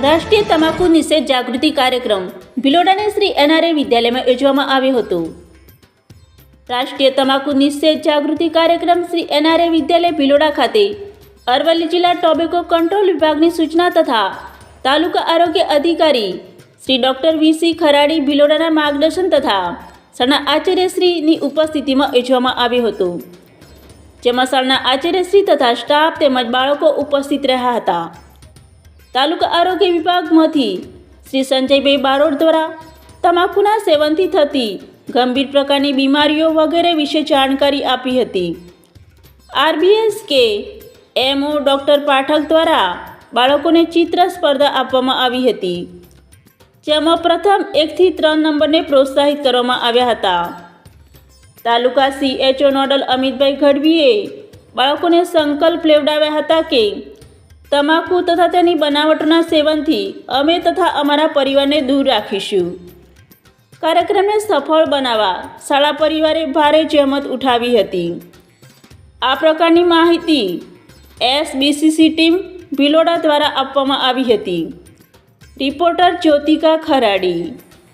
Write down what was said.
રાષ્ટ્રીય તમાકુ નિષેધ જાગૃતિ કાર્યક્રમ ભિલોડાને શ્રી એનઆરએ વિદ્યાલયમાં યોજવામાં આવ્યો હતો. રાષ્ટ્રીય તમાકુ નિષેધ જાગૃતિ કાર્યક્રમ શ્રી એનઆરએ વિદ્યાલય ભિલોડા ખાતે અરવલ્લી જિલ્લા ટોબેકો કંટ્રોલ વિભાગની સૂચના તથા તાલુકા આરોગ્ય અધિકારી Shri doctor V C Kharadi ભિલોડાના માર્ગદર્શન તથા શાળાના આચાર્યશ્રીની ઉપસ્થિતિમાં યોજવામાં આવ્યો હતો. જેમાં શાળાના આચાર્યશ્રી તથા સ્ટાફ તેમજ બાળકો ઉપસ્થિત રહ્યા હતા. તાલુકા આરોગ્ય વિભાગમાંથી શ્રી સંજયભાઈ બારોડ દ્વારા તમાકુના સેવનથી થતી ગંભીર પ્રકારની બીમારીઓ વગેરે વિશે જાણકારી આપી હતી. આરબીએસ કે એમઓ ડૉક્ટર પાઠક દ્વારા બાળકોને ચિત્ર સ્પર્ધા આપવામાં આવી હતી. જેમાં પ્રથમ એકથી ત્રણ નંબરને પ્રોત્સાહિત કરવામાં આવ્યા હતા. તાલુકા સીએચઓ નોડલ અમિતભાઈ ગઢવીએ બાળકોને સંકલ્પ લેવડાવ્યા હતા કે તમાકુ તથા તેની બનાવટોના સેવનથી અમે તથા અમારા પરિવારને દૂર રાખીશું. કાર્યક્રમને સફળ બનાવવા શાળા પરિવારે ભારે જહેમત ઉઠાવી હતી. આ પ્રકારની માહિતી એસબીસીસી ટીમ ભિલોડા દ્વારા આપવામાં આવી હતી. રિપોર્ટર જ્યોતિકા ખરાડી.